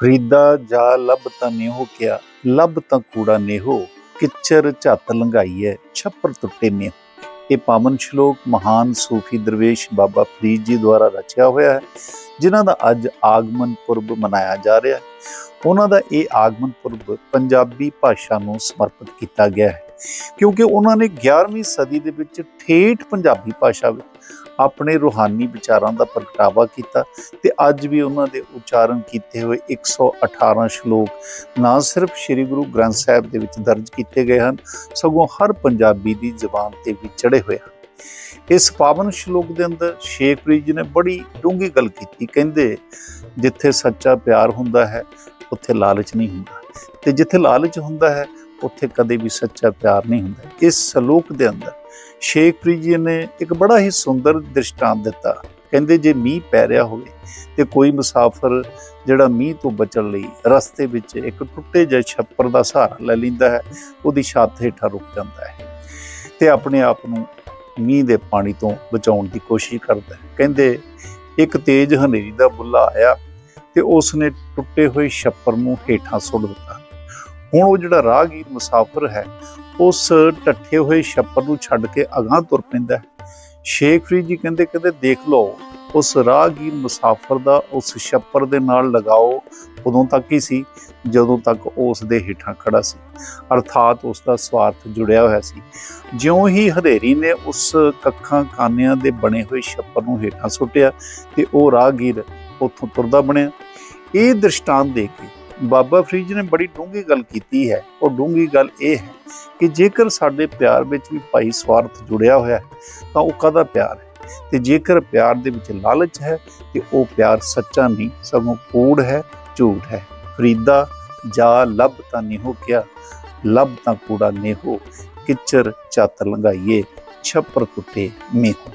ਫਰੀਦਾ ਜਾ ਲੱਭ ਤਾਂ ਨੇਹੋ ਕਿਆ, ਲੱਭ ਤਾਂ ਕੂੜਾ ਨੇਹੋ, ਕਿਚਰ ਝੱਤ ਲੰਘਾਈਐ, ਛੱਪਰ ਟੁੱਟੇ ਨੇ ਇਹ ਪਾਵਨ ਸ਼ਲੋਕ ਮਹਾਨ ਸੂਫੀ ਦਰਵੇਸ਼ ਬਾਬਾ ਫਰੀਦ ਜੀ ਦੁਆਰਾ ਰਚਿਆ ਹੋਇਆ ਹੈ, ਜਿਨ੍ਹਾਂ ਦਾ ਅੱਜ ਆਗਮਨ ਪੁਰਬ ਮਨਾਇਆ ਜਾ ਰਿਹਾ ਹੈ। ਉਹਨਾਂ ਦਾ ਇਹ ਆਗਮਨ ਪੁਰਬ ਪੰਜਾਬੀ ਭਾਸ਼ਾ ਨੂੰ ਸਮਰਪਿਤ ਕੀਤਾ ਗਿਆ ਹੈ। ਕਿਉਂਕਿ ਉਹਨਾਂ ਨੇ 11ਵੀਂ ਸਦੀ ਦੇ ਵਿੱਚ ਠੇਠ ਪੰਜਾਬੀ ਭਾਸ਼ਾ ਵਿੱਚ ਆਪਣੇ ਰੂਹਾਨੀ ਵਿਚਾਰਾਂ ਦਾ ਪ੍ਰਗਟਾਵਾ ਕੀਤਾ ਤੇ ਅੱਜ ਵੀ ਉਹਨਾਂ ਦੇ ਉਚਾਰਨ ਕੀਤੇ ਹੋਏ 118 ਸ਼ਲੋਕ ਨਾ ਸਿਰਫ ਸ੍ਰੀ ਗੁਰੂ ਗ੍ਰੰਥ ਸਾਹਿਬ ਦੇ ਵਿੱਚ ਦਰਜ ਕੀਤੇ ਗਏ ਹਨ, ਸਗੋਂ ਹਰ ਪੰਜਾਬੀ ਦੀ ਜ਼ੁਬਾਨ ਤੇ ਵੀ ਚੜੇ ਹੋਏ ਹਨ। ਇਸ ਪਾਵਨ ਸ਼ਲੋਕ ਦੇ ਅੰਦਰ ਸ਼ੇਖ ਜੀ ਨੇ ਬੜੀ ਡੂੰਘੀ ਗੱਲ ਕੀਤੀ, ਕਹਿੰਦੇ ਜਿੱਥੇ ਸੱਚਾ ਪਿਆਰ ਹੁੰਦਾ ਹੈ, ਉੱਥੇ ਲਾਲਚ ਨਹੀਂ ਹੁੰਦਾ। ਤੇ ਜਿੱਥੇ ਲਾਲਚ ਹੁੰਦਾ ਹੈ ਉੱਥੇ ਕਦੇ ਵੀ ਸੱਚਾ ਪਿਆਰ ਨਹੀਂ ਹੁੰਦਾ। ਇਸ ਸ਼ਲੋਕ ਦੇ ਅੰਦਰ ਸ਼ੇਖਪ੍ਰੀਤ ਜੀ ਨੇ ਇੱਕ ਬੜਾ ਹੀ ਸੁੰਦਰ ਦ੍ਰਿਸ਼ਟਾਂਤ ਦਿੱਤਾ। ਕਹਿੰਦੇ ਜੇ ਮੀਂਹ ਪੈ ਰਿਹਾ ਹੋਵੇ ਤੇ ਕੋਈ ਮੁਸਾਫਰ ਜਿਹੜਾ ਮੀਂਹ ਤੋਂ ਬਚਣ ਲਈ ਰਸਤੇ ਵਿੱਚ ਇੱਕ ਟੁੱਟੇ ਜਿਹੇ ਛੱਪਰ ਦਾ ਸਹਾਰਾ ਲੈ ਲੈਂਦਾ ਹੈ, ਉਹਦੀ ਛੱਤ ਹੇਠਾਂ ਰੁਕ ਜਾਂਦਾ ਹੈ ਤੇ ਆਪਣੇ ਆਪ ਨੂੰ ਮੀਂਹ ਦੇ ਪਾਣੀ ਤੋਂ ਬਚਾਉਣ ਦੀ ਕੋਸ਼ਿਸ਼ ਕਰਦਾ ਹੈ। ਕਹਿੰਦੇ ਇੱਕ ਤੇਜ਼ ਹਨੇਰੀ ਦਾ ਬੁੱਲਾ ਆਇਆ ਤੇ ਉਸ ਨੇ ਟੁੱਟੇ ਹੋਏ ਛੱਪਰ ਨੂੰ ਹੇਠਾਂ ਸੁੱਟ ਦਿੱਤਾ। ਹੁਣ ਉਹ ਜਿਹੜਾ ਰਾਹਗੀਰ ਮੁਸਾਫਰ ਹੈ, ਉਸ ਟੱਠੇ ਹੋਏ ਛੱਪਰ ਨੂੰ ਛੱਡ ਕੇ ਅਗਾਂਹ ਤੁਰ ਪੈਂਦਾ ਹੈ। ਸ਼ੇਖ ਫਰੀਦ ਜੀ ਕਹਿੰਦੇ ਕਹਿੰਦੇ ਦੇਖ ਲਓ, ਉਸ ਰਾਹਗੀਰ ਮੁਸਾਫਰ ਦਾ ਉਸ ਛੱਪਰ ਦੇ ਨਾਲ ਲਗਾਓ ਉਦੋਂ ਤੱਕ ਹੀ ਸੀ, ਜਦੋਂ ਤੱਕ ਉਹ ਉਸ ਦੇ ਹੇਠਾਂ ਖੜਾ ਸੀ। ਅਰਥਾਤ ਉਸ ਦਾ ਸਵਾਰਥ ਜੁੜਿਆ ਹੋਇਆ ਸੀ। ਜਿਉਂ ਹੀ ਹਨੇਰੀ ਨੇ ਉਸ ਕੱਖਾਂ ਖਾਨਿਆਂ ਦੇ ਬਣੇ ਹੋਏ ਛੱਪਰ ਨੂੰ ਹੇਠਾਂ ਸੁੱਟਿਆ ਤੇ ਉਹ ਰਾਹਗੀਰ ਉੱਥੋਂ ਤੁਰਦਾ ਬਣਿਆ। ਇਹ ਦ੍ਰਿਸ਼ਟਾਂਤ ਦੇ ਕੇ ਬਾਬਾ ਫਰੀਦ ਨੇ ਬੜੀ ਡੂੰਘੀ ਗੱਲ ਕੀਤੀ ਹੈ। ਉਹ ਡੂੰਘੀ ਗੱਲ ਇਹ ਹੈ ਕਿ ਜੇਕਰ ਸਾਡੇ ਪਿਆਰ ਵਿੱਚ ਵੀ ਭਾਈ ਸਵਾਰਥ ਜੁੜਿਆ ਹੋਇਆ ਹੈ, ਤਾਂ ਉਹ ਕਾਹਦਾ ਪਿਆਰ ਹੈ? ਤੇ ਜੇਕਰ ਪਿਆਰ ਦੇ ਵਿੱਚ ਲਾਲਚ ਹੈ, ਤੇ ਉਹ ਪਿਆਰ ਸੱਚਾ ਨਹੀਂ, ਸਗੋਂ ਕੂੜ ਹੈ, ਝੂਠ ਹੈ। ਫਰੀਦਾ, ਜਾ ਲੱਭ ਤਾਂ ਨਿਹੋ ਕਿਆ, ਲੱਭ ਤਾਂ ਕੂੜਾ ਨੇਹੋ, ਕਿਚਰ ਚਾਤਰ ਲੰਗਾਈਏ ਛੱਪਰ ਕੁੱਟੇ ਮੇਹੋ।